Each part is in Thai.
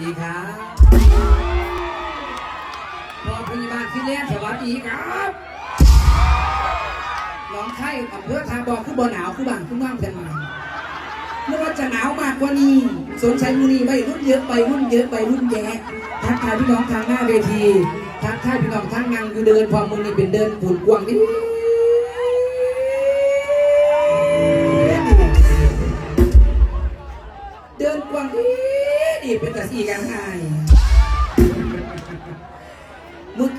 ดีครับพอพยาบาลที่เลี้ยงสวัสดีครับน้องไข่อำเภอทาบอกคือบ่หนาวคือบางคือว่างกันมาเมื่อว่าจะหนาวมากกว่านี้สนใจมูนีไม่รุ่นเยอะไปรุ่นเยอะไปรุ่นแย่ทักทายพี่น้องทางหน้าเวทีทักทายพี่น้องทางงานคือเดินพอมึงนี่เป็นเดินปุ่นกวางนี่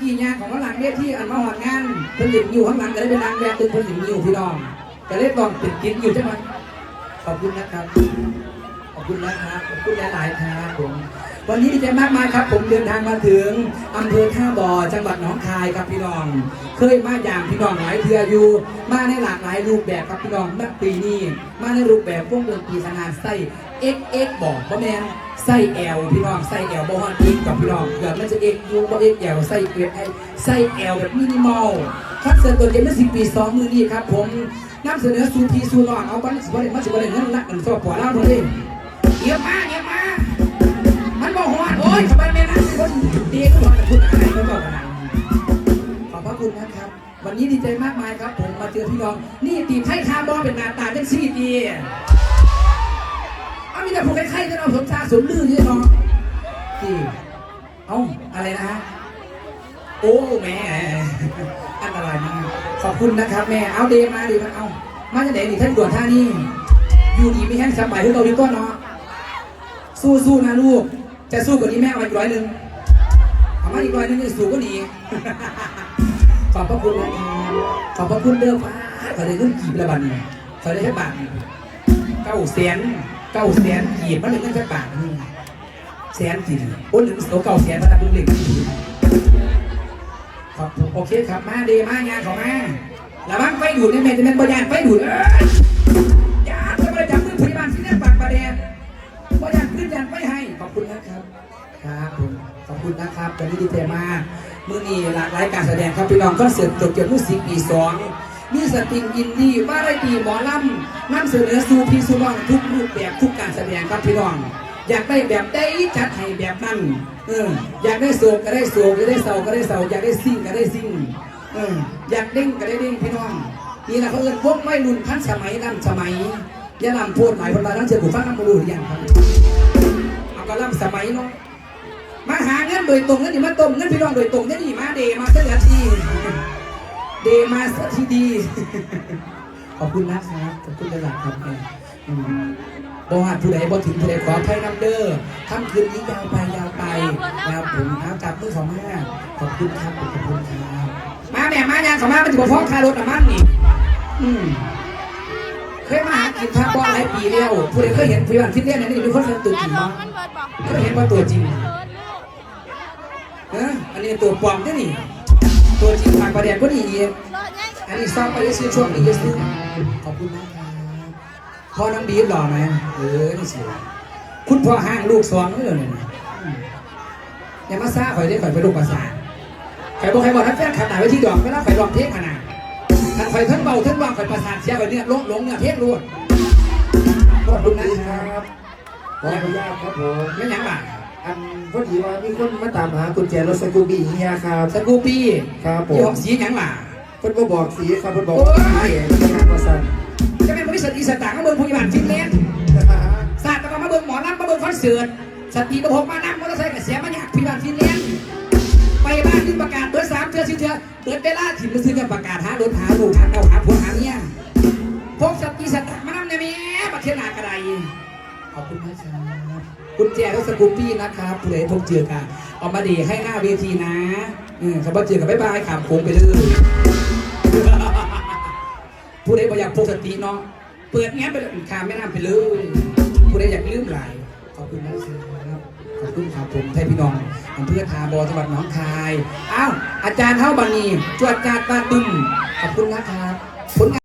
กี้เนี่ยของข้างหลังเนี่ยที่อันมาหอดงานเพิ่นหลิมอยู่ข้างหลังก็ได้เป็นนางแบบตึงเพิ่นหลิมอยู่พี่น้องก็เลยลองติดกินอยู่ใช่ไหมขอบคุณนะครับ ขอบคุณนะครับขอบคุณหลายๆครับผมวันนี้ดีใจมากมายครับ ผมเดินทางมาถึงอำเภอท่าบ่อจังหวัดหนองคายครับพี่น้อง เคยมาอย่างพี่น้องหลายเทืออยู่มาในหลากหลายรูปแบบครับพี่น้องเมื่อปีนี้มาในรูปแบบพวกดนตรีขนาดไส้ XX บอกพ่อแม่ ไส้ L พี่น้องไส้ L บ่ฮอดอีกกับพี่น้องเดี๋ยวมันจะ X ยูบ่ XL ไส้ L ไส้ L แบบมินิมอลคอนเสิร์ตตัวเจมส์สิบปีสองมือนี้ครับผมนำเสนอสูทีสูนองเอาบันสิบวันมันสิบวันเงินละกันสอบปวดแล้วพอดีเยี่ยมมากเยี่ยมมากมันบอกว่าโอ๊ยทำไมไม่นั่งคนดีก็บอกคุณอะไรก็บอกกันขอบพระคุณนะครับ วันนี้ดีใจมากมายครับ ผมมาเจอพี่น้องนี่ตีไพ่คาร์บอนเป็นหน้าตาเป็นซีดี เอามีแต่ผมไข่ๆจะเอาสมชาสมลือที่น้อที่เอาอะไรนะฮะโอ้แม่อันตรายมากขอบคุณนะครับ แม่เอาเดมาดีมาเอามาจากไหนนี่ท่านด่วนท่านี่อยู่ดีไม่แห้งสบายที่เราดีก็เนาะสู้สู้นะลูก จะสู้กว่านี้แม่เอาอีกร้อยหนึ่งเอามาอีกร้อยหนึ่งสู้ก็ดีขอบพระคุณนะครับขอบพระคุณเด้อฟ้าขาได้เงินกีบละบันนี่เขาได้แค่บาทเก้าแสน เก้าแสนกีบมันเลยเงินแค่บาทนี่แสนกีบโอ้หนึ่งโอ้เก้าแสนพนักงานเล็กกีบขอบคุณโอเคครับมาดีมากงานของมาระวังไฟดูดในี่แม่จะเป็นบริยานไฟดูดเอ้ยอย่าจะมาจับมือพยาบาลที่นี่ปากประเด็นว่าอยากขึ้นยันไม่ให้ ขอบคุณนะครับ ครับผมขอบคุณนะครับวันนี้ดีใจมากมื่อนี้หลากหลายการแสดงครับพี่น้องคอนเสร์ตโตเกี่ยวมิวสิกปีสอง มีสตริงอินดี้ว่าได้ตีหมอลำนำเสนอสู่พี่สู่องทุกรูปแบบทุกการแสดงครับพี่น้อง อยากได้แบบได้จัดให้แบบนั้นเอออยากได้โศกก็ได้โศกอยากได้เศร้าก็ได้เศร้าอยากได้ซิ่งก็ได้ซิ่งเอออยากเด้งก็ได้เด้งพี่น้องนี่แหละเขาเอิ้นพวกไม่รุ่นพันสมัยนั่นสมัยอยาลำพูดหลายคนมาทั้งเจอบุฟังน้ำมูรูหรือยังครับเอากระลำสมัยเนาะมาหาเงินโดยตรงนั่นนี่มาต้มเงินพี่น้องโดยตรงนี่นี่มาเดมาเสียที เดมาเสียทีดี ขอบคุณนะครับ ขอบคุณระดับครับแม่อืมบ่หาผู้ใดบ่ถึงผู้ใดขออภัยนำเด้อค่ำคืนนี้ยาวไปยาวไปนะครับผมครับจับมือสองห้าขอบคุณครับ ขอบคุณครับ มาแม่มายางเขามามันจะบ่ฟ้องค่ารถน้ำมันนี่อืมเคยมาหากินทางบ่อหลายปีแล้วผู้ใดเคยเห็นผู้ใหญ่ฟิตเนสนี่เป็นคนเห็นตัวจแล้ริวงน้อมั้งมันเบิดบอกเคยเห็นว่าตัวจริงเบิดลูกเอออันนี้ตัวปลอมนี่นี่ ตัวจริงทางประเด็นก็ดีอีกรถยังอันนี้ซ้อมไปซื้อช่วงนี้จะซื้อขอบคุณมากครับพ่อน้องบีบหล่อไหมเออนี่สิคุณพ่อห้างลูกสองนี่เลยนะอืมอย่ามาซ่าข่อยได้ข่อยไปลูกภาษาข่อยบอกใครบอกนักแฟนขนาดไว้ที่ดอกไม่รับข่อยลองเทคขนาดถ้าข่อยทั้งเบาทั้งวางข่อยประสาทเสียข่อยเนี่ยลงลงเนี่ยเทครวดขอบคุณนะครับขออนุญาตครับผมไม่ยังบ่า อันพอดีว่ามีคนมาตามหากุญแจรถสกูบี้เฮียครับสกูปี้ครับผยี่มห้อสีหยังบ่าเพิ่นก็บอกสีครับเพิ่นบอกโอ้ยสีเองทำงานมาสั่นจะเป็นบริษัทอีสตางค์มาเบิ่งพยาบาลฟินแลนด์ศาสตร์ก็มาเบิ่งหมอลำมาเบิ่งคอนเสิร์ตสติประพงมานั่งมอเตอร์ไซค์กับเสียมาอยากพยาบาลฟินแลนด์ไปบ้านที่ประกาศเปิดสามเทือสี่เทือเปิดเวลาถิ่นมาซื้อกับประกาศหารถหาลูกหาเต้าหาผัวหาเมีย ขอบคุณนะครับคุณแจรถสกูปปี้นะครับผู้ใดพบเจอกันเอามาดีให้หน้าเวทีนะอืมเขาบอกเจอกันบ๊ายบายขับโค้งไปเลยผู้ใดบ่อยากพกสติเนาะเปิดแง้มไปเลยขามแม่น้ำไปเลยผู้ใดอยากลืมไหลายขอบคุณนะครับขอบคุณครับผมไทยพี่น้องอำเภอทาบอจังหวัดหนองคายอ้าวอาจารย์เท่าบันนีจวดจาดบาดบึ้มขอบคุณนะครับผลงาน